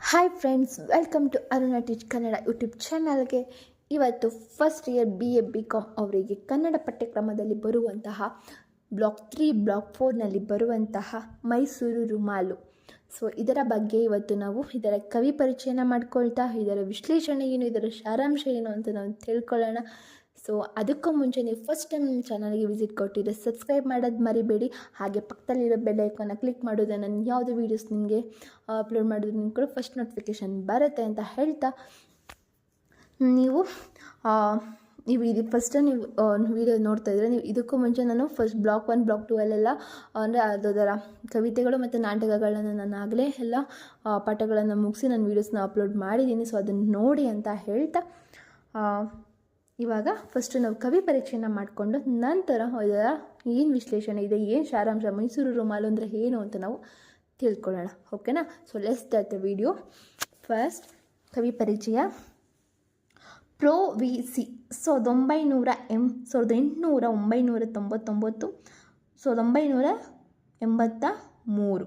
Hi friends welcome to Aruna teach Kannada YouTube ಚಾನಲ್ಗೆ ಇವತ್ತು first year B A B com ಅವರಿಗೆ ಕನ್ನಡ ಪಠ್ಯಕ್ರಮದಲ್ಲಿ ಬರುವಂತಹ ಬ್ಲಾಕ್ ತ್ರೀ ಬ್ಲಾಕ್ ಫೋರ್ನಲ್ಲಿ ಬರುವಂತಹ ಮೈಸೂರು ರುಮಾಲು. ಸೊ ಇದರ ಬಗ್ಗೆ ಇವತ್ತು ನಾವು ಇದರ ಕವಿ ಪರಿಚಯನ ಮಾಡ್ಕೊಳ್ತಾ, ಇದರ ವಿಶ್ಲೇಷಣೆ ಏನು, ಇದರ ಸಾರಾಂಶ ಏನು ಅಂತ ನಾವು ತಿಳ್ಕೊಳ್ಳೋಣ. ಸೊ ಅದಕ್ಕೂ ಮುಂಚೆ ನೀವು ಫಸ್ಟ್ ಟೈಮ್ ನಿಮ್ಮ ಚಾನಲ್ಗೆ ವಿಸಿಟ್ ಕೊಟ್ಟಿದ್ರೆ ಸಬ್ಸ್ಕ್ರೈಬ್ ಮಾಡೋದು ಮರಿಬೇಡಿ. ಹಾಗೆ ಪಕ್ಕದಲ್ಲಿರೋ ಬೆಲ್ ಐಕಾನ ಕ್ಲಿಕ್ ಮಾಡೋದು, ನಾನು ಯಾವುದೇ ವೀಡಿಯೋಸ್ ನಿಮಗೆ ಅಪ್ಲೋಡ್ ಮಾಡಿದ್ರು ನಿಮ್ಗೆ ಕೂಡ ಫಸ್ಟ್ ನೋಟಿಫಿಕೇಷನ್ ಬರುತ್ತೆ ಅಂತ ಹೇಳ್ತಾ, ನೀವು ನೀವು ಇದು ಫಸ್ಟ್ ನೀವು ವೀಡಿಯೋ ನೋಡ್ತಾ ಇದ್ದರೆ ನೀವು ಇದಕ್ಕೂ ಮುಂಚೆ ನಾನು first block one block two ಅಲ್ಲೆಲ್ಲ ಅಂದರೆ ಅದರ ಕವಿತೆಗಳು ಮತ್ತು ನಾಟಕಗಳನ್ನು ನಾನು ಆಗಲೇ ಎಲ್ಲ ಪಾಠಗಳನ್ನು ಮುಗಿಸಿ ನಾನು ವೀಡಿಯೋಸ್ನ ಅಪ್ಲೋಡ್ ಮಾಡಿದ್ದೀನಿ. ಸೊ ಅದನ್ನು ನೋಡಿ ಅಂತ ಹೇಳ್ತಾ ಇವಾಗ ಫಸ್ಟು ನಾವು ಕವಿ ಪರೀಕ್ಷೆನ ಮಾಡಿಕೊಂಡು ನಂತರ ಇದರ ಏನು ವಿಶ್ಲೇಷಣೆ ಇದೆ, ಏನು ಸಾರಾಂಶ, ಮೈಸೂರು ರುಮಾಲು ಅಂದರೆ ಏನು ಅಂತ ನಾವು ತಿಳ್ಕೊಳ್ಳೋಣ. ಓಕೆನಾ so let's that video first ಕವಿ ಪರಿಚಯ ಪ್ರೊ ವಿ ಸಿ ಸಾವಿರದ ಒಂಬೈನೂರ ಎಂ, ಸಾವಿರದ ಎಂಟುನೂರ ಒಂಬೈನೂರ ತೊಂಬತ್ತೊಂಬತ್ತು, ಸಾವಿರದ ಒಂಬೈನೂರ ಎಂಬತ್ತ ಮೂರು.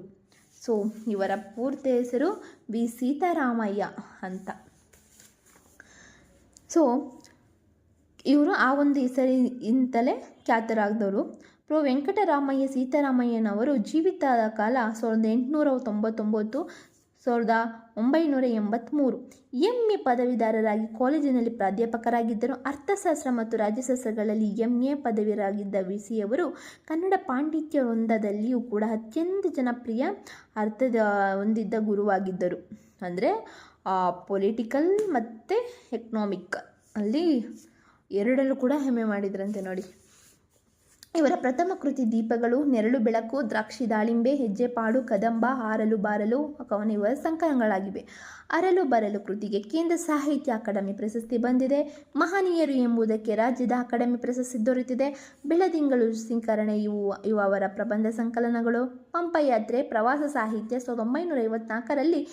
ಸೊ ಇವರ ಪೂರ್ತಿ ಹೆಸರು ವಿ ಸೀತಾರಾಮಯ್ಯ ಅಂತ. ಸೊ ಇವರು ಆ ಒಂದು ಹೆಸರಿಂತಲೇ ಖ್ಯಾತರಾದವರು. ಪ್ರೊ ವೆಂಕಟರಾಮಯ್ಯ ಸೀತಾರಾಮಯ್ಯನವರು ಜೀವಿತದ ಕಾಲ ಸಾವಿರದ ಎಂಟುನೂರ ತೊಂಬತ್ತೊಂಬತ್ತು, ಸಾವಿರದ ಒಂಬೈನೂರ ಎಂಬತ್ತ್ಮೂರು ಎಂ. ಎ. ಪದವೀಧರರಾಗಿ ಕಾಲೇಜಿನಲ್ಲಿ ಪ್ರಾಧ್ಯಾಪಕರಾಗಿದ್ದರು. ಅರ್ಥಶಾಸ್ತ್ರ ಮತ್ತು ರಾಜ್ಯಶಾಸ್ತ್ರಗಳಲ್ಲಿ ಎಂ. ಎ. ಪದವಿರಾಗಿದ್ದ ಅವರು ಕನ್ನಡ ಪಾಂಡಿತ್ಯ ವೃಂದದಲ್ಲಿಯೂ ಕೂಡ ಅತ್ಯಂತ ಜನಪ್ರಿಯ ಅರ್ಥದ ಹೊಂದಿದ್ದ ಗುರುವಾಗಿದ್ದರು. ಅಂದರೆ ಪೊಲಿಟಿಕಲ್ ಮತ್ತು ಎಕನಾಮಿಕ್ ಅಲ್ಲಿ ಎರಡಲ್ಲೂ ಕೂಡ ಹೆಮ್ಮೆ ಮಾಡಿದ್ರಂತೆ ನೋಡಿ. ಇವರ ಪ್ರಥಮ ಕೃತಿ ದೀಪಗಳು, ನೆರಳು ಬೆಳಕು, ದ್ರಾಕ್ಷಿ ದಾಳಿಂಬೆ ಹೆಜ್ಜೆಪಾಡು ಕದಂಬ, ಹಾರಲು ಬಾರಲು, ಕವನ ಇವರ ಸಂಕಲನಗಳಾಗಿವೆ. ಅರಲು ಬರಲು ಕೃತಿಗೆ ಕೇಂದ್ರ ಸಾಹಿತ್ಯ ಅಕಾಡೆಮಿ ಪ್ರಶಸ್ತಿ ಬಂದಿದೆ. ಮಹನೀಯರು ಎಂಬುದಕ್ಕೆ ರಾಜ್ಯದ ಅಕಾಡೆಮಿ ಪ್ರಶಸ್ತಿ ದೊರೆತಿದೆ. ಬೆಳದಿಂಗಳು, ಸಿಂಕರಣೆ ಇವು ಇವು ಅವರ ಪ್ರಬಂಧ ಸಂಕಲನಗಳು. ಪಂಪಯಾತ್ರೆ, ಪ್ರವಾಸ ಸಾಹಿತ್ಯ ಸಾವಿರದ ಒಂಬೈನೂರ ಐವತ್ನಾಲ್ಕರಲ್ಲಿ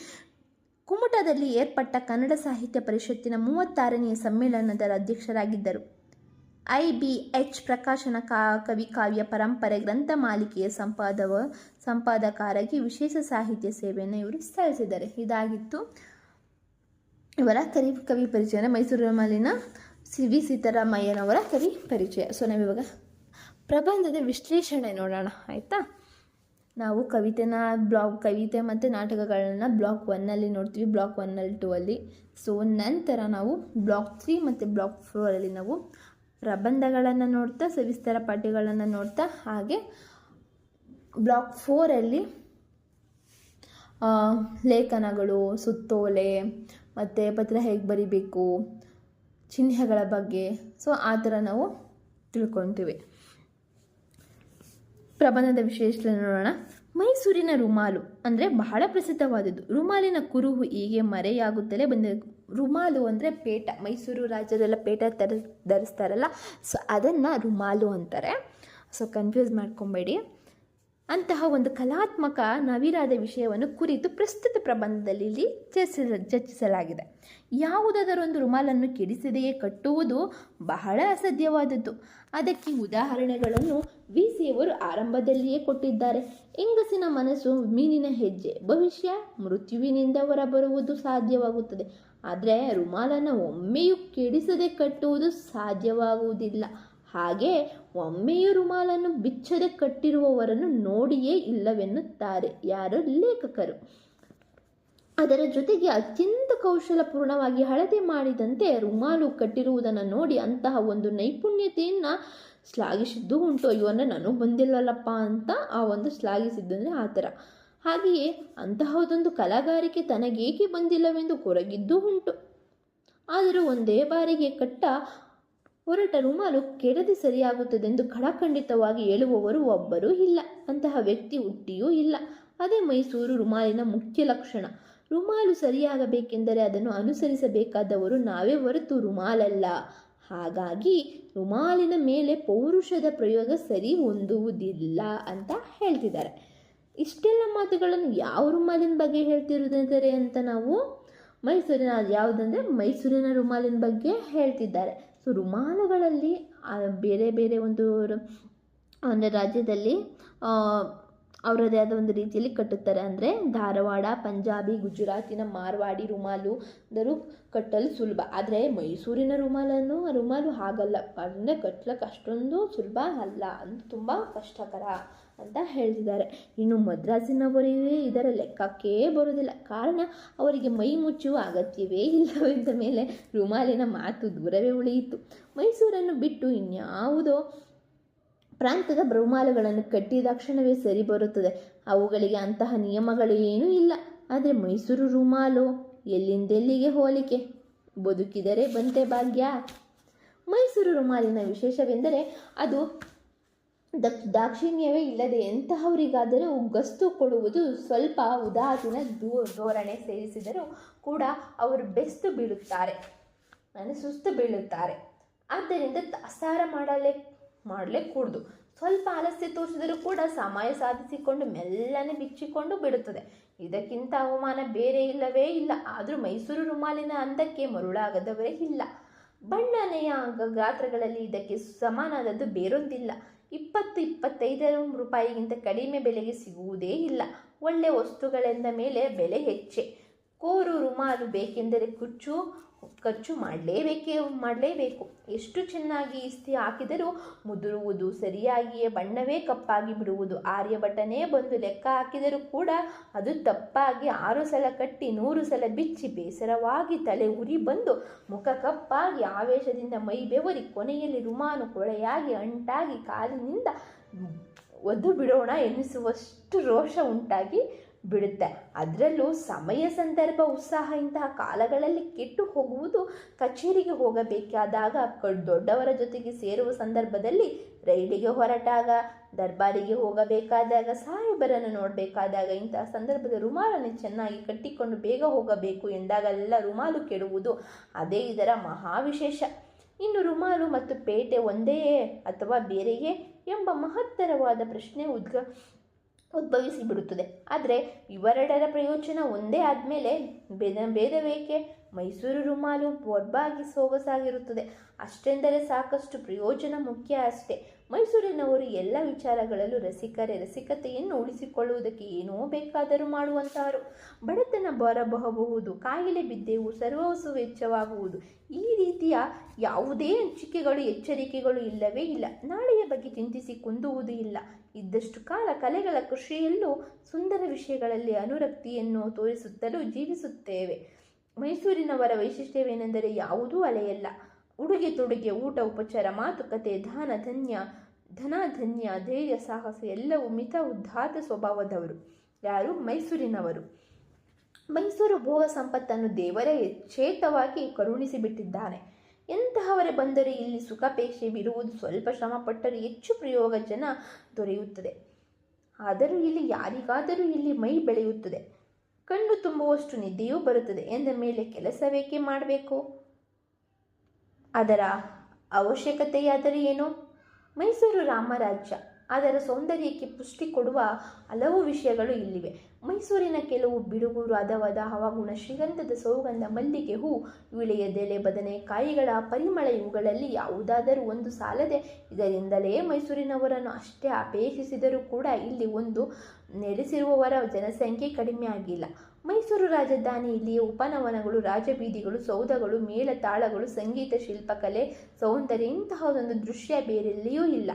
ಕುಮಟದಲ್ಲಿ ಏರ್ಪಟ್ಟ ಕನ್ನಡ ಸಾಹಿತ್ಯ ಪರಿಷತ್ತಿನ ಮೂವತ್ತಾರನೆಯ ಸಮ್ಮೇಳನದ ಅಧ್ಯಕ್ಷರಾಗಿದ್ದರು. ಐ ಬಿ ಎಚ್ ಪ್ರಕಾಶನ ಕಾ, ಕವಿ ಕಾವ್ಯ ಪರಂಪರೆ ಗ್ರಂಥ ಮಾಲಿಕೆಯ ಸಂಪಾದವ, ಸಂಪಾದಕರಾಗಿ ವಿಶೇಷ ಸಾಹಿತ್ಯ ಸೇವೆಯನ್ನು ಇವರು ಸಲ್ಲಿಸಿದ್ದಾರೆ ಇದಾಗಿತ್ತು. ಇವರ ಕರಿ, ಕವಿ ಪರಿಚಯ ಮೈಸೂರು ಮಾಲಿನ ಸಿ ವಿ ಸೀತಾರಾಮಯ್ಯನವರ ಕವಿ ಪರಿಚಯ. ಸೊ, ನಾವಿವಾಗ ಪ್ರಬಂಧದ ವಿಶ್ಲೇಷಣೆ ನೋಡೋಣ. ಆಯಿತಾ? ನಾವು ಕವಿತೆನ ಬ್ಲಾಗ್, ಕವಿತೆ ಮತ್ತು ನಾಟಕಗಳನ್ನ ಬ್ಲಾಕ್ ಒನ್ನಲ್ಲಿ ನೋಡ್ತೀವಿ, ಬ್ಲಾಕ್ ಒನ್ನಲ್ಲಿ ಟೂ ಅಲ್ಲಿ. ಸೊ ನಂತರ ನಾವು ಬ್ಲಾಕ್ ತ್ರೀ ಮತ್ತು ಬ್ಲಾಕ್ ಫೋರಲ್ಲಿ ನಾವು ಪ್ರಬಂಧಗಳನ್ನು ನೋಡ್ತಾ, ಸವಿಸ್ತರ ಪಾಠಗಳನ್ನು ನೋಡ್ತಾ, ಹಾಗೆ ಬ್ಲಾಕ್ ಫೋರಲ್ಲಿ ಲೇಖನಗಳು, ಸುತ್ತೋಲೆ ಮತ್ತು ಪತ್ರ ಹೇಗೆ ಬರಿಬೇಕು, ಚಿಹ್ನೆಗಳ ಬಗ್ಗೆ. ಸೊ ಆ ಥರ ನಾವು ತಿಳ್ಕೊತೀವಿ ಪ್ರಬಂಧದ ವಿಶೇಷತೆ ನೋಡೋಣ. ಮೈಸೂರಿನ ರುಮಾಲು ಅಂದರೆ ಬಹಳ ಪ್ರಸಿದ್ಧವಾದದ್ದು. ರುಮಾಲಿನ ಕುರುಹು ಹೀಗೆ ಮರೆಯಾಗುತ್ತಲೇ ಬಂದಿದೆ. ರುಮಾಲು ಅಂದರೆ ಪೇಟ. ಮೈಸೂರು ರಾಜ್ಯದೆಲ್ಲ ಪೇಟ ತರ ಧರಿಸ್ತಾರಲ್ಲ. ಸೊ ಅದನ್ನು ರುಮಾಲು ಅಂತಾರೆ. ಸೊ ಕನ್ಫ್ಯೂಸ್ ಮಾಡ್ಕೊಬೇಡಿ. ಅಂತಹ ಒಂದು ಕಲಾತ್ಮಕ ನವಿರಾದ ವಿಷಯವನ್ನು ಕುರಿತು ಪ್ರಸ್ತುತ ಪ್ರಬಂಧದಲ್ಲಿ ಇಲ್ಲಿ ಚರ್ಚಿಸ, ಚರ್ಚಿಸಲಾಗಿದೆ. ಯಾವುದಾದರೊಂದು ರುಮಾಲನ್ನು ಕೆಡಿಸದೆಯೇ ಕಟ್ಟುವುದು ಬಹಳ ಅಸಾಧ್ಯವಾದದ್ದು. ಅದಕ್ಕೆ ಉದಾಹರಣೆಗಳನ್ನು ವಿ ಸಿಯವರು ಆರಂಭದಲ್ಲಿಯೇ ಕೊಟ್ಟಿದ್ದಾರೆ. ಹೆಂಗಸಿನ ಮನಸ್ಸು ಮೀನಿನ ಹೆಜ್ಜೆ, ಭವಿಷ್ಯ ಮೃತ್ಯುವಿನಿಂದ ಹೊರಬರುವುದು ಸಾಧ್ಯವಾಗುತ್ತದೆ. ಆದರೆ ರುಮಾಲನ್ನು ಒಮ್ಮೆಯೂ ಕೆಡಿಸದೆ ಕಟ್ಟುವುದು ಸಾಧ್ಯವಾಗುವುದಿಲ್ಲ. ಹಾಗೆ ಒಮ್ಮೆಯೂ ರುಮಾಲನ್ನು ಬಿಚ್ಚದೆ ಕಟ್ಟಿರುವವರನ್ನು ನೋಡಿಯೇ ಇಲ್ಲವೆನ್ನುತ್ತಾರೆ. ಯಾರು? ಲೇಖಕರು. ಅದರ ಜೊತೆಗೆ ಅತ್ಯಂತ ಕೌಶಲಪೂರ್ಣವಾಗಿ ಹಳದಿ ಮಾಡಿದಂತೆ ರುಮಾಲು ಕಟ್ಟಿರುವುದನ್ನು ನೋಡಿ ಅಂತಹ ಒಂದು ನೈಪುಣ್ಯತೆಯನ್ನು ಶ್ಲಾಘಿಸಿದ್ದು ಉಂಟು. ಇವನ್ನ ನಾನು ಬಂದಿಲ್ಲಲ್ಲಪ್ಪ ಅಂತ ಆ ಒಂದು ಶ್ಲಾಘಿಸಿದ್ದಂದರೆ ಆ ಥರ. ಹಾಗೆಯೇ ಅಂತಹದೊಂದು ಕಲಾಗಾರಿಕೆ ತನಗೇಕೆ ಬಂದಿಲ್ಲವೆಂದು ಕೊರಗಿದ್ದೂ ಉಂಟು. ಆದರೂ ಒಂದೇ ಬಾರಿಗೆ ಕಟ್ಟ ಹೊರಟ ರುಮಾಲು ಕೆಡದೆ ಸರಿಯಾಗುತ್ತದೆಂದು ಖಡಖಂಡಿತವಾಗಿ ಹೇಳುವವರು ಒಬ್ಬರೂ ಇಲ್ಲ. ಅಂತಹ ವ್ಯಕ್ತಿ ಹುಟ್ಟಿಯೂ ಇಲ್ಲ. ಅದೇ ಮೈಸೂರು ರುಮಾಲಿನ ಮುಖ್ಯ ಲಕ್ಷಣ. ರುಮಾಲು ಸರಿಯಾಗಬೇಕೆಂದರೆ ಅದನ್ನು ಅನುಸರಿಸಬೇಕಾದವರು ನಾವೇ ಹೊರತು ರುಮಾಲಲ್ಲ. ಹಾಗಾಗಿ ರುಮಾಲಿನ ಮೇಲೆ ಪೌರುಷದ ಪ್ರಯೋಗ ಸರಿ ಹೊಂದುವುದಿಲ್ಲ ಅಂತ ಹೇಳ್ತಿದ್ದಾರೆ. ಇಷ್ಟೆಲ್ಲ ಮಾತುಗಳನ್ನು ಯಾವ ರುಮಾಲಿನ ಬಗ್ಗೆ ಹೇಳ್ತಿರೋದಂದರೆ ಅಂತ ನಾವು ಮೈಸೂರಿನ, ಯಾವುದಂದರೆ ಮೈಸೂರಿನ ರುಮಾಲಿನ ಬಗ್ಗೆ ಹೇಳ್ತಿದ್ದಾರೆ. ಸೊ ರುಮಾಲುಗಳಲ್ಲಿ ಬೇರೆ ಬೇರೆ ಒಂದು ಅಂದರೆ ರಾಜ್ಯದಲ್ಲಿ ಅವರದೇ ಆದ ಒಂದು ರೀತಿಯಲ್ಲಿ ಕಟ್ಟುತ್ತಾರೆ. ಅಂದರೆ ಧಾರವಾಡ, ಪಂಜಾಬಿ, ಗುಜರಾತಿನ ಮಾರ್ವಾಡಿ ರುಮಾಲು ದರು ಕಟ್ಟಲು ಸುಲಭ. ಆದರೆ ಮೈಸೂರಿನ ರುಮಾಲನ್ನು, ರುಮಾಲು ಹಾಗಲ್ಲ. ಅಂದರೆ ಕಟ್ಲಕ್ಕೆ ಅಷ್ಟೊಂದು ಸುಲಭ ಅಲ್ಲ. ಅದು ತುಂಬ ಕಷ್ಟಕರ. ಅಂತ ಹೇಳ್ತಿದ್ದಾರೆ. ಇನ್ನು ಮದ್ರಾಸಿನವರಿಗೆ ಇದರ ಲೆಕ್ಕಕ್ಕೇ ಬರುವುದಿಲ್ಲ. ಕಾರಣ, ಅವರಿಗೆ ಮೈ ಮುಚ್ಚುವ ಅಗತ್ಯವೇ ಇಲ್ಲವೆಂದ ಮೇಲೆ ರುಮಾಲಿನ ಮಾತು ದೂರವೇ ಉಳಿಯಿತು. ಮೈಸೂರನ್ನು ಬಿಟ್ಟು ಇನ್ಯಾವುದೋ ಪ್ರಾಂತದ ರುಮಾಲುಗಳನ್ನು ಕಟ್ಟಿದ ಕ್ಷಣವೇ ಸರಿ ಬರುತ್ತದೆ. ಅವುಗಳಿಗೆ ಅಂತಹ ನಿಯಮಗಳು ಏನೂ ಇಲ್ಲ. ಆದರೆ ಮೈಸೂರು ರುಮಾಲು ಎಲ್ಲಿಂದೆಲ್ಲಿಗೆ ಹೋಲಿಕೆ? ಬದುಕಿದರೆ ಬಂತೆ ಭಾಗ್ಯ. ಮೈಸೂರು ರುಮಾಲಿನ ವಿಶೇಷವೆಂದರೆ ಅದು ದಕ್ ದಾಕ್ಷಿಣ್ಯವೇ ಇಲ್ಲದೆ ಎಂತಹವರಿಗಾದರೂ ಗಸ್ತು ಕೊಡುವುದು ಸ್ವಲ್ಪ ಉದಾಸೀನ ದೂ ಧೋರಣೆ ಸೇರಿಸಿದರೂ ಕೂಡ ಅವರು ಬೆಸ್ತು ಬೀಳುತ್ತಾರೆ. ಅಂದರೆ ಸುಸ್ತು ಬೀಳುತ್ತಾರೆ. ಆದ್ದರಿಂದ ತಾಸಾರ ಮಾಡಲೇ ಮಾಡಲೇ ಕೂಡದು ಸ್ವಲ್ಪ ಆಲಸ್ಯ ತೋರಿಸಿದರೂ ಕೂಡ ಸಮಯ ಸಾಧಿಸಿಕೊಂಡು ಮೆಲ್ಲನೆ ಬಿಚ್ಚಿಕೊಂಡು ಬಿಡುತ್ತದೆ. ಇದಕ್ಕಿಂತ ಅವಮಾನ ಬೇರೆ ಇಲ್ಲವೇ ಇಲ್ಲ. ಆದರೂ ಮೈಸೂರು ರುಮಾಲಿನ ಅಂದಕ್ಕೆ ಮರುಳಾಗದವರೇ ಇಲ್ಲ. ಬಣ್ಣನೆಯ ಗಾತ್ರಗಳಲ್ಲಿ ಇದಕ್ಕೆ ಸಮಾನಾದದ್ದು ಬೇರೊಂದಿಲ್ಲ. ಇಪ್ಪತ್ತು ಇಪ್ಪತ್ತೈದು ರೂಪಾಯಿಗಿಂತ ಕಡಿಮೆ ಬೆಲೆಗೆ ಸಿಗುವುದೇ ಇಲ್ಲ. ಒಳ್ಳೆ ವಸ್ತುಗಳೆಂದ ಮೇಲೆ ಬೆಲೆ ಹೆಚ್ಚೆ. ಕೋರು ರುಮಾಲು ಬೇಕೆಂದರೆ ಕುಚ್ಚು ಖರ್ಚು ಮಾಡಲೇಬೇಕೇ, ಮಾಡಲೇಬೇಕು. ಎಷ್ಟು ಚೆನ್ನಾಗಿ ಇಸ್ತಿ ಹಾಕಿದರೂ ಮುದುರುವುದು ಸರಿಯಾಗಿಯೇ, ಬಣ್ಣವೇ ಕಪ್ಪಾಗಿ ಬಿಡುವುದು. ಆರ್ಯಭಟನೇ ಬಂದು ಲೆಕ್ಕ ಹಾಕಿದರೂ ಕೂಡ ಅದು ತಪ್ಪಾಗಿ ಆರು ಸಲ ಕಟ್ಟಿ ನೂರು ಸಲ ಬಿಚ್ಚಿ ಬೇಸರವಾಗಿ ತಲೆ ಉರಿ ಬಂದು ಮುಖ ಕಪ್ಪಾಗಿ ಆವೇಶದಿಂದ ಮೈ ಬೆವರಿ ಕೊನೆಯಲ್ಲಿ ರುಮಾನು ಕೊಳೆಯಾಗಿ ಅಂಟಾಗಿ ಕಾಲಿನಿಂದ ಒದ್ದು ಬಿಡೋಣ ಎನಿಸುವಷ್ಟು ರೋಷ ಉಂಟಾಗಿ ಬಿಡುತ್ತೆ. ಅದರಲ್ಲೂ ಸಮಯ ಸಂದರ್ಭ ಉತ್ಸಾಹ ಇಂತಹ ಕಾಲಗಳಲ್ಲಿ ಕೆಟ್ಟು ಹೋಗುವುದು ಕಚೇರಿಗೆ ಹೋಗಬೇಕಾದಾಗ ದೊಡ್ಡವರ ಜೊತೆಗೆ ಸೇರುವ ಸಂದರ್ಭದಲ್ಲಿ ರೈಲಿಗೆ ಹೊರಟಾಗ, ದರ್ಬಾರಿಗೆ ಹೋಗಬೇಕಾದಾಗ, ಸಾಹೇಬರನ್ನು ನೋಡಬೇಕಾದಾಗ ಇಂತಹ ಸಂದರ್ಭದ ರುಮಾಲನ್ನು ಚೆನ್ನಾಗಿ ಕಟ್ಟಿಕೊಂಡು ಬೇಗ ಹೋಗಬೇಕು ಎಂದಾಗಲೆಲ್ಲ ರುಮಾಲು ಕೆಡುವುದು. ಅದೇ ಇದರ ಮಹಾವಿಶೇಷ. ಇನ್ನು ರುಮಾಲು ಮತ್ತು ಪೇಟೆ ಒಂದೆಯೇ ಅಥವಾ ಬೇರೆಯೇ ಎಂಬ ಮಹತ್ತರವಾದ ಪ್ರಶ್ನೆ ಉದ್ಗ ಉದ್ಭವಿಸಿ ಬಿಡುತ್ತದೆ ಆದರೆ ಇವೆರಡರ ಪ್ರಯೋಜನ ಒಂದೇ ಆದಮೇಲೆ ಭೇದ ಭೇದವೇಕೆ ಮೈಸೂರು ರುಮಾಲು ಬೊರ್ಬಾಗಿ ಸೊಗಸಾಗಿರುತ್ತದೆ. ಅಷ್ಟೆಂದರೆ ಸಾಕಷ್ಟು ಪ್ರಯೋಜನ ಮುಖ್ಯ ಅಷ್ಟೇ. ಮೈಸೂರಿನವರು ಎಲ್ಲ ವಿಚಾರಗಳಲ್ಲೂ ರಸಿಕರೇ, ರಸಿಕತೆಯನ್ನು ಉಳಿಸಿಕೊಳ್ಳುವುದಕ್ಕೆ ಏನೋ ಬೇಕಾದರೂ ಮಾಡುವಂತಹರು ಬಡತನ ಬರಬಹುದು, ಕಾಯಿಲೆ ಬಿದ್ದೆವು ಸರ್ವಸು ವೆಚ್ಚವಾಗುವುದು. ಈ ರೀತಿಯ ಯಾವುದೇ ಅಂಚಿಕೆಗಳು, ಎಚ್ಚರಿಕೆಗಳು ಇಲ್ಲವೇ ಇಲ್ಲ. ನಾಳೆಯ ಬಗ್ಗೆ ಚಿಂತಿಸಿ ಕುಂದುವುದು ಇಲ್ಲ. ಇದ್ದಷ್ಟು ಕಾಲ ಕಲೆಗಳ ಕೃಷಿಯಲ್ಲೂ ಸುಂದರ ವಿಷಯಗಳಲ್ಲಿ ಅನುರಕ್ತಿಯನ್ನು ತೋರಿಸುತ್ತಲೂ ಜೀವಿಸುತ್ತೇವೆ. ಮೈಸೂರಿನವರ ವೈಶಿಷ್ಟ್ಯವೇನೆಂದರೆ ಯಾವುದೂ ಅಲೆಯಲ್ಲ. ಉಡುಗೆ ತೊಡುಗೆ, ಊಟ, ಉಪಚಾರ, ಮಾತುಕತೆ, ದಾನ, ಧನ್ಯ ಧನ ಧನ್ಯ ಧೈರ್ಯ, ಸಾಹಸ ಎಲ್ಲವೂ ಮಿತ, ಉದ್ದಾತ ಸ್ವಭಾವದವರು. ಯಾರು? ಮೈಸೂರಿನವರು. ಮೈಸೂರು ಭೋಗ ಸಂಪತ್ತನ್ನು ದೇವರೇ ಛೇತವಾಗಿ ಕರುಣಿಸಿಬಿಟ್ಟಿದ್ದಾನೆ ಎಂತಹವರೇ ಬಂದರೆ ಇಲ್ಲಿ ಸುಖಾಪೇಕ್ಷೆವಿರುವುದು ಸ್ವಲ್ಪ ಶ್ರಮಪಟ್ಟರೂ ಹೆಚ್ಚು ಪ್ರಯೋಗ ಜನ ದೊರೆಯುತ್ತದೆ. ಆದರೂ ಇಲ್ಲಿ ಯಾರಿಗಾದರೂ ಇಲ್ಲಿ ಮೈ ಬೆಳೆಯುತ್ತದೆ. ಕಣ್ಣು ತುಂಬುವಷ್ಟು ನಿದ್ದೆಯೂ ಬರುತ್ತದೆ. ಎಂದ ಮೇಲೆ ಕೆಲಸವೇಕೆ ಮಾಡಬೇಕು? ಅದರ ಅವಶ್ಯಕತೆಯಾದರೆ ಏನು? ಮೈಸೂರು ರಾಮರಾಜ್ಯ. ಅದರ ಸೌಂದರ್ಯಕ್ಕೆ ಪುಷ್ಟಿ ಕೊಡುವ ಹಲವು ವಿಷಯಗಳು ಇಲ್ಲಿವೆ. ಮೈಸೂರಿನ ಕೆಲವು ಬಿಡುಗೂರು ಹದವಾದ ಹವಾಗುಣ ಶ್ರೀಗಂಧದ ಸೌಗಂಧ, ಮಲ್ಲಿಗೆ ಹೂ ವಿಳೆಯದೆಲೆ ಬದನೆಕಾಯಿಗಳ ಪರಿಮಳ ಇವುಗಳಲ್ಲಿ ಯಾವುದಾದರೂ ಒಂದು ಸಾಲದೆ ಇದರಿಂದಲೇ ಮೈಸೂರಿನವರನ್ನು ಅಷ್ಟೇ ಅಪೇಕ್ಷಿಸಿದರೂ ಕೂಡ ಇಲ್ಲಿ ಒಂದು ನೆಲೆಸಿರುವವರ ಜನಸಂಖ್ಯೆ ಕಡಿಮೆ ಆಗಿಲ್ಲ. ಮೈಸೂರು ರಾಜಧಾನಿ ಇಲ್ಲಿಯ ಉಪನವನಗಳು, ರಾಜಬೀದಿಗಳು, ಸೌಧಗಳು ಮೇಳತಾಳಗಳು ಸಂಗೀತ, ಶಿಲ್ಪಕಲೆ, ಸೌಂದರ್ಯ ಇಂತಹದೊಂದು ದೃಶ್ಯ ಬೇರೆಲ್ಲಿಯೂ ಇಲ್ಲ.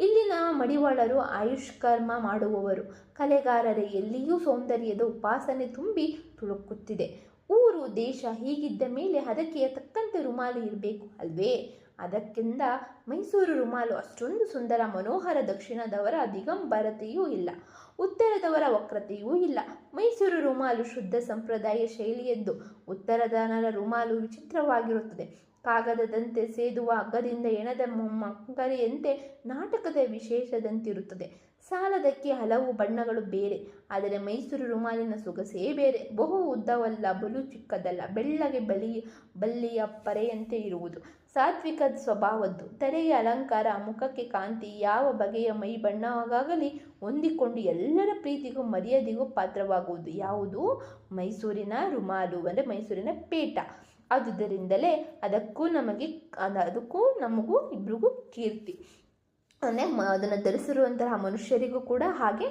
ಇಲ್ಲಿನ ಮಡಿವಾಳರು ಆಯುಷ್ಕರ್ಮ ಮಾಡುವವರು. ಕಲೆಗಾರರ ಎಲ್ಲಿಯೂ ಸೌಂದರ್ಯದ ಉಪಾಸನೆ ತುಂಬಿ ತುಳುಕುತ್ತಿದೆ. ಊರು, ದೇಶ ಹೀಗಿದ್ದ ಮೇಲೆ ಅದಕ್ಕೆ ತಕ್ಕಂತೆ ರುಮಾಲು ಇರಬೇಕು ಅಲ್ವೇ? ಅದಕ್ಕಿಂತ ಮೈಸೂರು ರುಮಾಲು ಅಷ್ಟೊಂದು ಸುಂದರ ಮನೋಹರ ದಕ್ಷಿಣದವರ ದಿಗಂಬರತೆಯೂ ಇಲ್ಲ. ಉತ್ತರದವರ ವಕ್ರತೆಯೂ ಇಲ್ಲ. ಮೈಸೂರು ರುಮಾಲು ಶುದ್ಧ ಸಂಪ್ರದಾಯ ಶೈಲಿಯದ್ದು. ಉತ್ತರದನರ ರುಮಾಲು ವಿಚಿತ್ರವಾಗಿರುತ್ತದೆ. ಕಾಗದದಂತೆ ಸೇದುವ ಹಗ್ಗದಿಂದ ಎಣದ ಮಂಕರಿಯಂತೆ ನಾಟಕದ ವಿಶೇಷದಂತಿರುತ್ತದೆ. ಸಾಲದಕ್ಕೆ ಹಲವು ಬಣ್ಣಗಳು ಬೇರೆ, ಆದರೆ ಮೈಸೂರು ರುಮಾಲಿನ ಸೊಗಸೇ ಬೇರೆ. ಬಹು ಉದ್ದವಲ್ಲ, ಬಲು ಚಿಕ್ಕದಲ್ಲ, ಬೆಳ್ಳಗೆ ಬಲಿ, ಬಲ್ಲಿಯ ಪರೆಯಂತೆ ಇರುವುದು. ಸಾತ್ವಿಕ ಸ್ವಭಾವದ್ದು. ತಲೆಗೆ ಅಲಂಕಾರ, ಮುಖಕ್ಕೆ ಕಾಂತಿ, ಯಾವ ಬಗೆಯ ಮೈ ಬಣ್ಣವಾಗಲಿ ಹೊಂದಿಕೊಂಡು ಎಲ್ಲರ ಪ್ರೀತಿಗೂ ಮರ್ಯಾದೆಗೂ ಪಾತ್ರವಾಗುವುದು. ಯಾವುದು? ಮೈಸೂರಿನ ರುಮಾಲು, ಅಂದರೆ ಮೈಸೂರಿನ ಪೇಟ. ಆದುದರಿಂದಲೇ ಅದಕ್ಕೂ ನಮಗೆ ಅದಕ್ಕೂ ನಮಗೂ ಇಬ್ರಿಗೂ ಕೀರ್ತಿ. ಅಂದರೆ ಅದನ್ನು ಧರಿಸಿರುವಂತಹ ಮನುಷ್ಯರಿಗೂ ಕೂಡ ಹಾಗೆ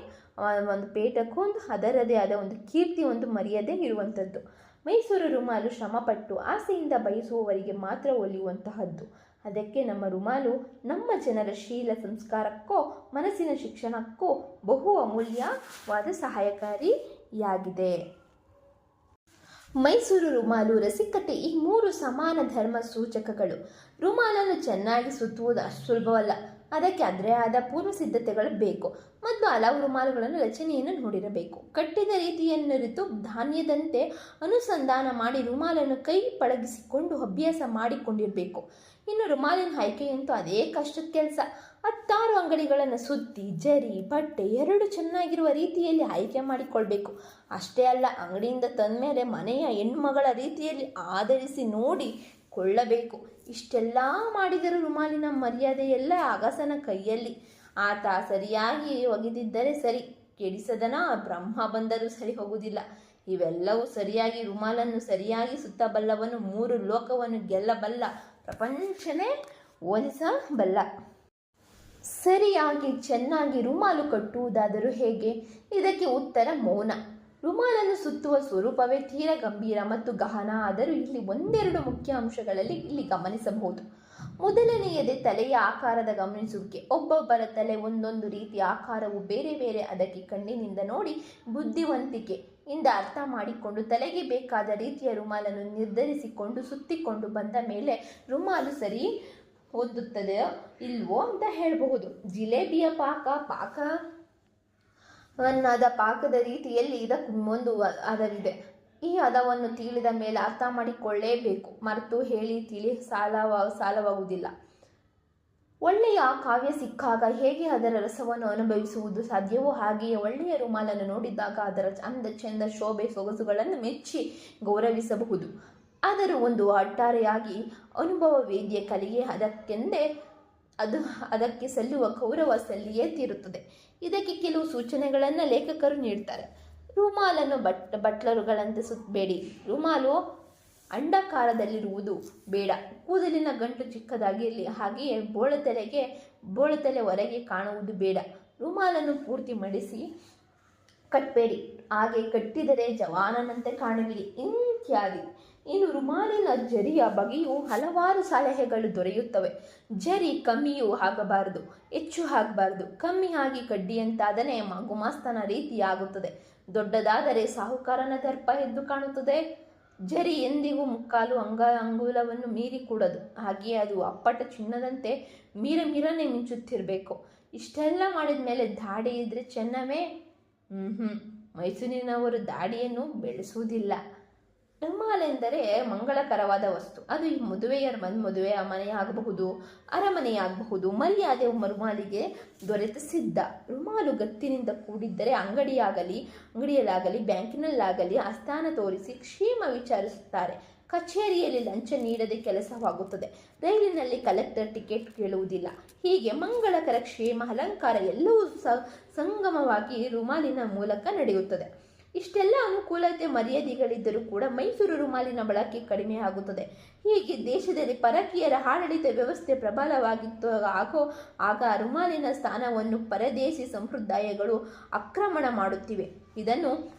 ಒಂದು ಪೇಟಕ್ಕೂ ಒಂದು ಅದರದೇ ಆದ ಒಂದು ಕೀರ್ತಿ, ಒಂದು ಮರ್ಯಾದೆ ಇರುವಂಥದ್ದು. ಮೈಸೂರು ರುಮಾಲು ಶ್ರಮಪಟ್ಟು ಆಸೆಯಿಂದ ಬಯಸುವವರಿಗೆ ಮಾತ್ರ ಒಲಿಯುವಂತಹದ್ದು. ಅದಕ್ಕೆ ನಮ್ಮ ರುಮಾಲು ನಮ್ಮ ಜನರ ಶೀಲ ಸಂಸ್ಕಾರಕ್ಕೋ, ಮನಸ್ಸಿನ ಶಿಕ್ಷಣಕ್ಕೋ ಬಹು ಅಮೂಲ್ಯವಾದ ಸಹಾಯಕಾರಿಯಾಗಿದೆ. ಮೈಸೂರು ರುಮಾಲು ರಸಿಕತೆ ಈ ಮೂರು ಸಮಾನ ಧರ್ಮ ಸೂಚಕಗಳು. ರುಮಾಲನ್ನು ಚೆನ್ನಾಗಿ ಸುತ್ತುವುದು ಅಷ್ಟು ಸುಲಭವಲ್ಲ. ಅದಕ್ಕೆ ಅದರೇ ಆದ ಪೂರ್ವ ಸಿದ್ಧತೆಗಳು ಬೇಕು. ಮತ್ತು ಹಲವು ರುಮಾಲುಗಳನ್ನು ರಚನೆಯನ್ನು ನೋಡಿರಬೇಕು. ಕಟ್ಟಿದ ರೀತಿಯನ್ನರಿತು ಧಾನ್ಯದಂತೆ ಅನುಸಂಧಾನ ಮಾಡಿ ರುಮಾಲನ್ನು ಕೈ ಪಳಗಿಸಿಕೊಂಡು ಅಭ್ಯಾಸ ಮಾಡಿಕೊಂಡಿರಬೇಕು. ಇನ್ನು ರುಮಾಲಿನ ಆಯ್ಕೆಯಂತೂ ಅದೇ ಕಷ್ಟದ ಕೆಲಸ. ಹತ್ತಾರು ಅಂಗಡಿಗಳನ್ನು ಸುತ್ತಿ, ಜರಿ, ಬಟ್ಟೆ ಎರಡು ಚೆನ್ನಾಗಿರುವ ರೀತಿಯಲ್ಲಿ ಆಯ್ಕೆ ಮಾಡಿಕೊಳ್ಬೇಕು. ಅಷ್ಟೇ ಅಲ್ಲ, ಅಂಗಡಿಯಿಂದ ತಂದಮೇಲೆ ಮನೆಯ ಹೆಣ್ಮಗಳ ರೀತಿಯಲ್ಲಿ ಆಧರಿಸಿ ನೋಡಿ ಕೊಳ್ಳಬೇಕು. ಇಷ್ಟೆಲ್ಲ ಮಾಡಿದರೂ ರುಮಾಲಿನ ಮರ್ಯಾದೆಯೆಲ್ಲ ಅಗಸನ ಕೈಯಲ್ಲಿ. ಆತ ಸರಿಯಾಗಿ ಒಗೆದಿದ್ದರೆ ಸರಿ, ಕೆಡಿಸದನ ಬ್ರಹ್ಮ ಬಂದರೂ ಸರಿ ಹೋಗುವುದಿಲ್ಲ. ಇವೆಲ್ಲವೂ ಸರಿಯಾಗಿ ರುಮಾಲನ್ನು ಸರಿಯಾಗಿ ಸುತ್ತಬಲ್ಲವನು ಮೂರು ಲೋಕವನ್ನು ಗೆಲ್ಲಬಲ್ಲ ಪ್ರಪಂಚನೇ ಓಲಿಸಬಲ್ಲ ಸರಿಯಾಗಿ ಚೆನ್ನಾಗಿ ರುಮಾಲು ಕಟ್ಟುವುದಾದರೂ ಹೇಗೆ? ಇದಕ್ಕೆ ಉತ್ತರ ಮೌನ. ರುಮಾಲನ್ನು ಸುತ್ತುವ ಸ್ವರೂಪವೇ ತೀರ ಗಂಭೀರ ಮತ್ತು ಗಹನ. ಆದರೂ ಇಲ್ಲಿ ಒಂದೆರಡು ಮುಖ್ಯ ಅಂಶಗಳಲ್ಲಿ ಇಲ್ಲಿ ಗಮನಿಸಬಹುದು. ಮೊದಲನೆಯದೇ ತಲೆಯ ಆಕಾರದ ಗಮನಿಸುವಿಕೆ. ಒಬ್ಬೊಬ್ಬರ ತಲೆ ಒಂದೊಂದು ರೀತಿಯ ಆಕಾರವು ಬೇರೆ ಬೇರೆ ಅದಕ್ಕೆ ಕಣ್ಣಿನಿಂದ ನೋಡಿ ಬುದ್ಧಿವಂತಿಕೆ ಇಂದ ಅರ್ಥ ಮಾಡಿಕೊಂಡು ತಲೆಗೆ ಬೇಕಾದ ರೀತಿಯ ರುಮಾಲನ್ನು ನಿರ್ಧರಿಸಿಕೊಂಡು ಸುತ್ತಿಕೊಂಡು ಬಂದ ಮೇಲೆ ರುಮಾಲು ಸರಿ ಹೊಂದುತ್ತದೆಯೋ ಇಲ್ವೋ ಅಂತ ಹೇಳಬಹುದು. ಜಿಲೇಬಿಯ ಪಾಕ ಪಾಕ ವನ್ನಾದ ಪಾಕದ ರೀತಿಯಲ್ಲಿ ಇದಕ್ಕೆ ಒಂದು ಹದವಿದೆ ಈ ಹದವನ್ನು ತಿಳಿದ ಮೇಲೆ ಅರ್ಥ ಮಾಡಿಕೊಳ್ಳೇಬೇಕು. ಮರೆತು ಹೇಳಿ ತಿಳಿ ಸಾಲವ, ಸಾಲವಾಗುವುದಿಲ್ಲ. ಒಳ್ಳೆಯ ಕಾವ್ಯ ಸಿಕ್ಕಾಗ ಹೇಗೆ ಅದರ ರಸವನ್ನು ಅನುಭವಿಸುವುದು ಸಾಧ್ಯವೋ ಹಾಗೆಯೇ ಒಳ್ಳೆಯ ರುಮಾಲನ್ನು ನೋಡಿದಾಗ ಅದರ ಚಂದ ಚಂದ ಶೋಭೆ ಸೊಗಸುಗಳನ್ನು ಮೆಚ್ಚಿ ಗೌರವಿಸಬಹುದು. ಆದರೂ ಒಂದು ಒಟ್ಟಾರೆಯಾಗಿ ಅನುಭವ ವೇದ್ಯ ಕಲೆಗೆ ಅದಕ್ಕೆಂದೇ ಅದು ಅದಕ್ಕೆ ಸಲ್ಲುವ ಗೌರವ ಸಲ್ಲಿಯೇ ತೀರುತ್ತದೆ. ಇದಕ್ಕೆ ಕೆಲವು ಸೂಚನೆಗಳನ್ನು ಲೇಖಕರು ನೀಡ್ತಾರೆ. ರುಮಾಲನ್ನು ಬಟ್, ಬಟ್ಲರುಗಳಂತೆ ಸುತ್ತಬೇಡಿ ರುಮಾಲು ಅಂಡಕಾರದಲ್ಲಿರುವುದು ಬೇಡ. ಕೂದಲಿನ ಗಂಟು ಚಿಕ್ಕದಾಗಿರಲಿ ಹಾಗೆಯೇ ಬೋಳತಲೆಗೆ ಬೋಳತಲೆ ಹೊರಗೆ ಕಾಣುವುದು ಬೇಡ. ರುಮಾಲನ್ನು ಪೂರ್ತಿ ಮಡಿಸಿ ಕಟ್ಟಬೇಡಿ ಹಾಗೆ ಕಟ್ಟಿದರೆ ಜವಾನನಂತೆ ಕಾಣುವಿರಿ. ಇತ್ಯಾದಿ. ಇನ್ನು ರುಮಾಲಿನ ಜರಿಯ ಬಗೆಯು ಹಲವಾರು ಸಲಹೆಗಳು ದೊರೆಯುತ್ತವೆ. ಜರಿ ಕಮ್ಮಿಯೂ ಆಗಬಾರದು. ಹೆಚ್ಚು ಆಗಬಾರದು. ಕಮ್ಮಿ ಆಗಿ ಕಡ್ಡಿಯಂತಾದರೆ ಮಗುಮಾಸ್ತನ ಗುಮಾಸ್ತನ ರೀತಿಯಾಗುತ್ತದೆ. ದೊಡ್ಡದಾದರೆ ಸಾಹುಕಾರನ ದರ್ಪ ಎದ್ದು ಕಾಣುತ್ತದೆ. ಜರಿ ಎಂದಿಗೂ ಮುಕ್ಕಾಲು ಅಂಗ ಅಂಗುಲವನ್ನು ಮೀರಿ ಕೂಡದು. ಹಾಗೆಯೇ ಅದು ಅಪ್ಪಟ ಚಿನ್ನದಂತೆ ಮೀರ ಮೀರನೆ ಮಿಂಚುತ್ತಿರಬೇಕು. ಇಷ್ಟೆಲ್ಲ ಮಾಡಿದ ಮೇಲೆ ದಾಡಿ ಇದ್ರೆ ಚೆನ್ನವೇ? ಹ್ಞೂ ಹ್ಞೂ ಮೈಸೂರಿನವರು ದಾಡಿಯನ್ನು ಬೆಳೆಸುವುದಿಲ್ಲ. ರುಮಾಲೆಂದರೆ ಮಂಗಳಕರವಾದ ವಸ್ತು. ಅದು ಈ ಮದುವೆಯ ಮನ್ ಮದುವೆಯ ಮನೆಯಾಗಬಹುದು ಅರಮನೆಯಾಗಬಹುದು ಮರ್ಯಾದೆ ಮರುಮಾಲಿಗೆ ದೊರೆತ ಸಿದ್ಧ. ರುಮಾಲು ಗತ್ತಿನಿಂದ ಕೂಡಿದ್ದರೆ ಅಂಗಡಿಯಾಗಲಿ, ಅಂಗಡಿಯಲ್ಲಾಗಲಿ, ಬ್ಯಾಂಕಿನಲ್ಲಾಗಲಿ ಆಸ್ಥಾನ ತೋರಿಸಿ ಕ್ಷೇಮ ವಿಚಾರಿಸುತ್ತಾರೆ. ಕಚೇರಿಯಲ್ಲಿ ಲಂಚ ನೀಡದೆ ಕೆಲಸವಾಗುತ್ತದೆ. ರೈಲಿನಲ್ಲಿ ಕಲೆಕ್ಟರ್ ಟಿಕೆಟ್ ಕೇಳುವುದಿಲ್ಲ. ಹೀಗೆ ಮಂಗಳಕರ ಕ್ಷೇಮ ಅಲಂಕಾರ ಎಲ್ಲವೂ ಸಂಗಮವಾಗಿ ರುಮಾಲಿನ ಮೂಲಕ ನಡೆಯುತ್ತದೆ. ಇಷ್ಟೆಲ್ಲ ಅನುಕೂಲತೆ ಮರ್ಯಾದೆಗಳಿದ್ದರೂ ಕೂಡ ಮೈಸೂರು ರುಮಾಲಿನ ಬಳಕೆ ಕಡಿಮೆ ಆಗುತ್ತದೆ. ಹೀಗೆ ದೇಶದಲ್ಲಿ ಪರಕೀಯರ ಆಡಳಿತ ವ್ಯವಸ್ಥೆ ಪ್ರಬಲವಾಗಿತ್ತು. ಆಗೋ, ಆಗ ರುಮಾಲಿನ ಸ್ಥಾನವನ್ನು ಪರದೇಶಿ ಸಂಪ್ರದಾಯಗಳು ಆಕ್ರಮಣ ಮಾಡುತ್ತಿವೆ. ಇದನ್ನು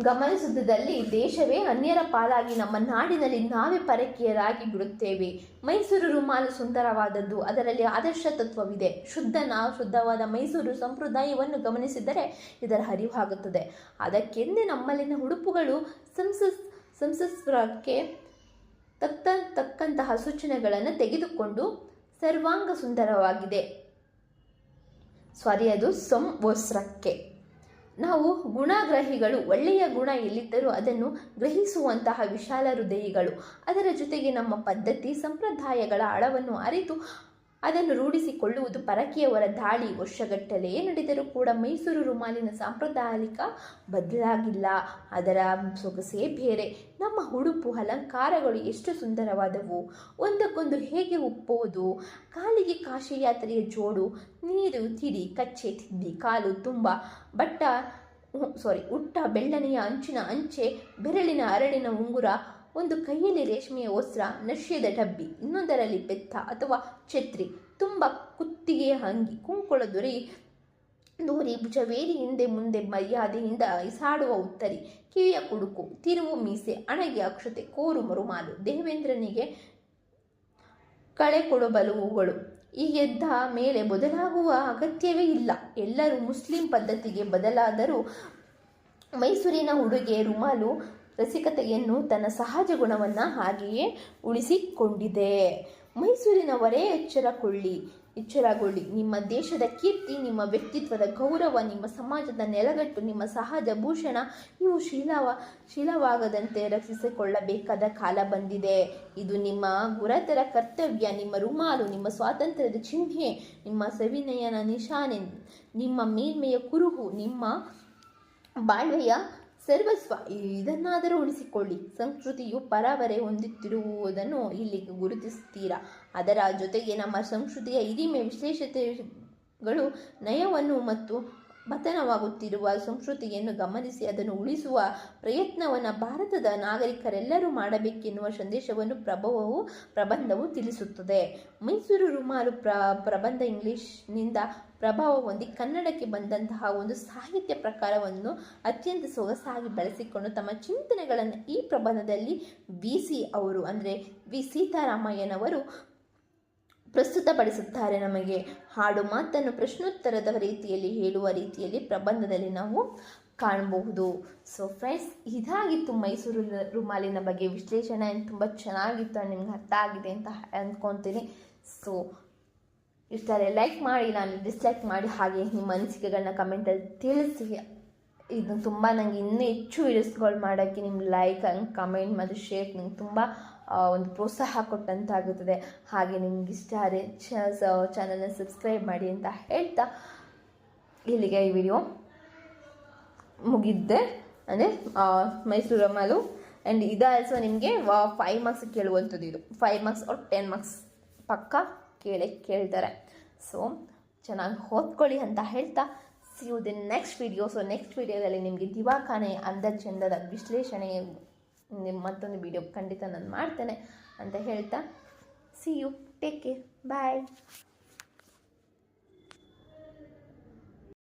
ಗಮನಿಸುವುದಲ್ಲಿ ದೇಶವೇ ಅನ್ಯರ ಪಾಲಾಗಿ ನಮ್ಮ ನಾಡಿನಲ್ಲಿ ನಾವೇ ಪರಕೀಯರಾಗಿ ಬಿಡುತ್ತೇವೆ. ಮೈಸೂರು ರುಮಾಲು ಸುಂದರವಾದದ್ದು, ಅದರಲ್ಲಿ ಆದರ್ಶ ತತ್ವವಿದೆ. ಶುದ್ಧ ನಾವು ಶುದ್ಧವಾದ ಮೈಸೂರು ಸಂಪ್ರದಾಯವನ್ನು ಗಮನಿಸಿದರೆ ಇದರ ಅರಿವಾಗುತ್ತದೆ ಅದಕ್ಕೆಂದೇ ನಮ್ಮಲ್ಲಿನ ಉಡುಪುಗಳು ಸಂಸಸ್ ಸಂಸಸ್ವರಕ್ಕೆ ತಕ್ಕ, ತಕ್ಕಂತಹ ಸೂಚನೆಗಳನ್ನು ತೆಗೆದುಕೊಂಡು ಸರ್ವಾಂಗ ಸುಂದರವಾಗಿದೆ ಸಾರಿ ಅದು ಸಂವಸ್ತ್ರಕ್ಕೆ ನಾವು ಗುಣಗ್ರಹಿಗಳು, ಒಳ್ಳೆಯ ಗುಣ ಎಲ್ಲಿದ್ದರೂ ಅದನ್ನು ಗ್ರಹಿಸುವಂತಹ ವಿಶಾಲ ಹೃದಯಿಗಳು. ಅದರ ಜೊತೆಗೆ ನಮ್ಮ ಪದ್ಧತಿ, ಸಂಪ್ರದಾಯಗಳ ಆಳವನ್ನು ಅರಿತು ಅದನ್ನು ರೂಢಿಸಿಕೊಳ್ಳುವುದು ಪರಕೀಯವರ ದಾಳಿ, ವರ್ಷಗಟ್ಟಲೆ ನಡೆದರೂ ಕೂಡ ಮೈಸೂರು ರುಮಾಲಿನ ಸಾಂಪ್ರದಾಯಿಕ ಬದಲಾಗಿಲ್ಲ. ಅದರ ಸೊಗಸೇ ಬೇರೆ. ನಮ್ಮ ಉಡುಪು ಅಲಂಕಾರಗಳು ಎಷ್ಟು ಸುಂದರವಾದವು. ಒಂದಕ್ಕೊಂದು ಹೇಗೆ ಒಪ್ಪುವುದು ಕಾಲಿಗೆ ಕಾಶಿಯಾತ್ರೆಯ ಜೋಡು, ನೀರು ತಿಡಿ, ಕಚ್ಚೆ ತಿದ್ದಿ ಕಾಲು ತುಂಬ, ಬಟ್ಟ ಸಾರಿ ಉಟ್ಟ ಬೆಳ್ಳನೆಯ ಅಂಚಿನ ಅಂಚೆ, ಬೆರಳಿನ ಅರಳಿನ ಉಂಗುರ ಒಂದು ಕೈಯಲ್ಲಿ ರೇಷ್ಮೆಯ ವಸ್ತ್ರ, ನಶ್ಯದ ಡಬ್ಬಿ, ಇನ್ನೊಂದರಲ್ಲಿ ಬೆತ್ತ ಅಥವಾ ಛತ್ರಿ, ತುಂಬ ಕುತ್ತಿಗೆಯ ಅಂಗಿ, ಕುಂಕುಳ ದೊರೆ, ದೂರಿ, ಭುಜವೇರಿ ಹಿಂದೆ ಮುಂದೆ ಮರ್ಯಾದೆಯಿಂದ ಇಸಾಡುವ ಉತ್ತರಿ ಕಿವಿಯ ಕುಡುಕು, ತಿರುವು ಮೀಸೆ, ಅಣಗೆ ಅಕ್ಷತೆ, ಕೋರು ಮರುಮಾಲು, ದೇವೇಂದ್ರನಿಗೆ ಕಳೆ ಕೊಡಬಲು ಹೂಗಳು ಈ ಎದ್ದ ಮೇಲೆ ಬದಲಾಗುವ ಅಗತ್ಯವೇ ಇಲ್ಲ. ಎಲ್ಲರೂ ಮುಸ್ಲಿಂ ಪದ್ಧತಿಗೆ ಬದಲಾದರೂ ಮೈಸೂರಿನ ಉಡುಗೆ ರುಮಾಲು ರಸಿಕತೆಯನ್ನು ತನ್ನ ಸಹಜ ಗುಣವನ್ನು ಹಾಗೆಯೇ ಉಳಿಸಿಕೊಂಡಿದೆ. ಮೈಸೂರಿನವರೇ ಎಚ್ಚರಕೊಳ್ಳಿ ಎಚ್ಚರಗೊಳ್ಳಿ ನಿಮ್ಮ ದೇಶದ ಕೀರ್ತಿ, ನಿಮ್ಮ ವ್ಯಕ್ತಿತ್ವದ ಗೌರವ, ನಿಮ್ಮ ಸಮಾಜದ ನೆಲಗಟ್ಟು, ನಿಮ್ಮ ಸಹಜ ಭೂಷಣ ಇವು ಶೀಲವ, ಶೀಲವಾಗದಂತೆ ರಕ್ಷಿಸಿಕೊಳ್ಳಬೇಕಾದ ಕಾಲ ಬಂದಿದೆ. ಇದು ನಿಮ್ಮ ಗುರತರ ಕರ್ತವ್ಯ, ನಿಮ್ಮ ರುಮಾಲು, ನಿಮ್ಮ ಸ್ವಾತಂತ್ರ್ಯದ ಚಿಹ್ನೆ, ನಿಮ್ಮ ಸವಿನಯನ ನಿಶಾನೆ, ನಿಮ್ಮ ಮೇಲ್ಮೆಯ ಕುರುಹು, ನಿಮ್ಮ ಬಾಳ್ವೆಯ ಸರ್ವಸ್ವ, ಇದನ್ನಾದರೂ ಉಳಿಸಿಕೊಳ್ಳಿ. ಸಂಸ್ಕೃತಿಯು ಪರಾವರೆ ಹೊಂದುತ್ತಿರುವುದನ್ನು ಇಲ್ಲಿ ಗುರುತಿಸುತ್ತೀರಾ? ಅದರ ಜೊತೆಗೆ ನಮ್ಮ ಸಂಸ್ಕೃತಿಯ ಹಿರಿಮೆ ವಿಶೇಷತೆಗಳು, ನಯವನ್ನು ಮತ್ತು ಪತನವಾಗುತ್ತಿರುವ ಸಂಸ್ಕೃತಿಯನ್ನು ಗಮನಿಸಿ ಅದನ್ನು ಉಳಿಸುವ ಪ್ರಯತ್ನವನ್ನು ಭಾರತದ ನಾಗರಿಕರೆಲ್ಲರೂ ಮಾಡಬೇಕೆನ್ನುವ ಸಂದೇಶವನ್ನು ಪ್ರಭಾವವು, ಪ್ರಬಂಧವು ತಿಳಿಸುತ್ತದೆ. ಮೈಸೂರು ರುಮಾಲು ಪ್ರ, ಪ್ರಬಂಧ ಇಂಗ್ಲಿಷ್ನಿಂದ ಪ್ರಭಾವ ಹೊಂದಿ ಕನ್ನಡಕ್ಕೆ ಬಂದಂತಹ ಒಂದು ಸಾಹಿತ್ಯ ಪ್ರಕಾರವನ್ನು ಅತ್ಯಂತ ಸೊಗಸಾಗಿ ಬಳಸಿಕೊಂಡು ತಮ್ಮ ಚಿಂತನೆಗಳನ್ನು ಈ ಪ್ರಬಂಧದಲ್ಲಿ ವಿ ಸಿ ಅವರು ಅಂದರೆ ವಿ ಸೀತಾರಾಮಯ್ಯನವರು ಪ್ರಸ್ತುತಪಡಿಸುತ್ತಾರೆ ನಮಗೆ. ಹಾಡು ಮಾತನ್ನು ಪ್ರಶ್ನೋತ್ತರದ ರೀತಿಯಲ್ಲಿ ಹೇಳುವ ರೀತಿಯಲ್ಲಿ ಪ್ರಬಂಧದಲ್ಲಿ ನಾವು ಕಾಣಬಹುದು. ಸೊ ಫ್ರೆಂಡ್ಸ್ ಇದಾಗಿತ್ತು ಮೈಸೂರು ರುಮಾಲಿನ ಬಗ್ಗೆ ವಿಶ್ಲೇಷಣೆ. ತುಂಬ ಚೆನ್ನಾಗಿತ್ತು, ನಿಮ್ಗೆ ಅರ್ಥ ಆಗಿದೆ ಅಂತ ಅಂದ್ಕೊತೀನಿ. ಸೊ ಇಷ್ಟರೇ ಲೈಕ್ ಮಾಡಿ, ನಾನು ಡಿಸ್ಲೈಕ್ ಮಾಡಿ ಹಾಗೆ ನಿಮ್ಮ ಅನಿಸಿಕೆಗಳನ್ನ ಕಮೆಂಟಲ್ಲಿ ತಿಳಿಸಿ. ಇದು ತುಂಬ ನನಗೆ ಇನ್ನೂ ಹೆಚ್ಚು ವೀಡಿಯೋಸ್ಗಳು ಮಾಡೋಕ್ಕೆ ನಿಮ್ಮ ಲೈಕ್ ಹಂಗೆ ಕಮೆಂಟ್ ಮತ್ತು ಶೇರ್ ನಂಗೆ ತುಂಬ ಒಂದು ಪ್ರೋತ್ಸಾಹ ಕೊಟ್ಟಂತಾಗುತ್ತದೆ. ಹಾಗೆ ನಿಮ್ಗೆ ಇಷ್ಟ ಆದರೆ ಚಾನಲ್ನ ಸಬ್ಸ್ಕ್ರೈಬ್ ಮಾಡಿ ಅಂತ ಹೇಳ್ತಾ ಇಲ್ಲಿಗೆ ಈ ವಿಡಿಯೋ ಮುಗಿದ್ದೆ. ಅಂದರೆ ಮೈಸೂರು ರಮಾಲು ಆ್ಯಂಡ್ ಇದು ಆಲ್ಸೋ ನಿಮಗೆ ಫೈವ್ ಮಾರ್ಕ್ಸ್ ಕೇಳುವಂಥದ್ದು ಇದು. ಫೈವ್ ಮಾರ್ಕ್ಸ್ ಅವ್ರು ಟೆನ್ ಮಾರ್ಕ್ಸ್ ಪಕ್ಕ. ಕೇಳೇ ಕೇಳ್ತಾರೆ. ಸೊ ಚೆನ್ನಾಗಿ ಓದ್ಕೊಳ್ಳಿ ಅಂತ ಹೇಳ್ತಾ see you the next video so next ವಿಡಿಯೋದಲ್ಲಿ ನಿಮಗೆ ದಿವಾಖಾನೆ ಅಂದ ಚಂದದ ವಿಶ್ಲೇಷಣೆ ನಿಮ್ಮ ಮತ್ತೊಂದು ವಿಡಿಯೋ ಖಂಡಿತ ನಾನು ಮಾಡ್ತೇನೆ ಅಂತ ಹೇಳ್ತಾ see you take care bye